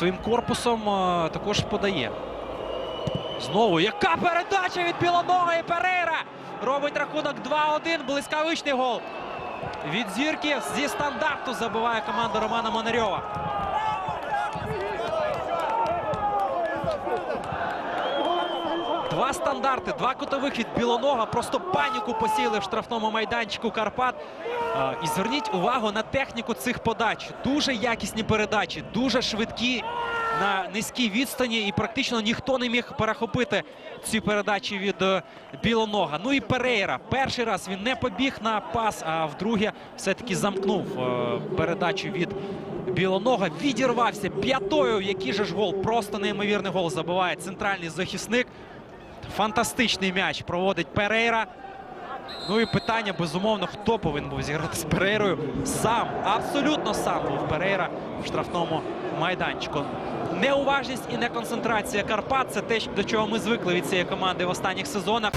своїм корпусом е, також подає. Знову яка передача від білоного і Перейра! Робить рахунок 2-1. Блискавичний гол. Від зірки зі стандарту забиває команда Романа Монарьова. Два стандарти, два кутових від білонога. Просто паніку посіяли в штрафному майданчику Карпат. І зверніть увагу на техніку цих подач. Дуже якісні передачі, дуже швидкі на низькій відстані. І практично ніхто не міг перехопити ці передачі від е, білонога. Ну і Перейра. Перший раз він не побіг на пас, а вдруге все-таки замкнув е, передачу від білонога. Відірвався п'ятою. Який же ж гол? Просто неймовірний гол забиває центральний захисник. Фантастичний м'яч проводить Перейра. Ну і питання, безумовно, хто повинен був зіграти з Перейрою? Сам, абсолютно сам був Перейра в штрафному майданчику. Неуважність і неконцентрація Карпат це те, до чого ми звикли від цієї команди в останніх сезонах.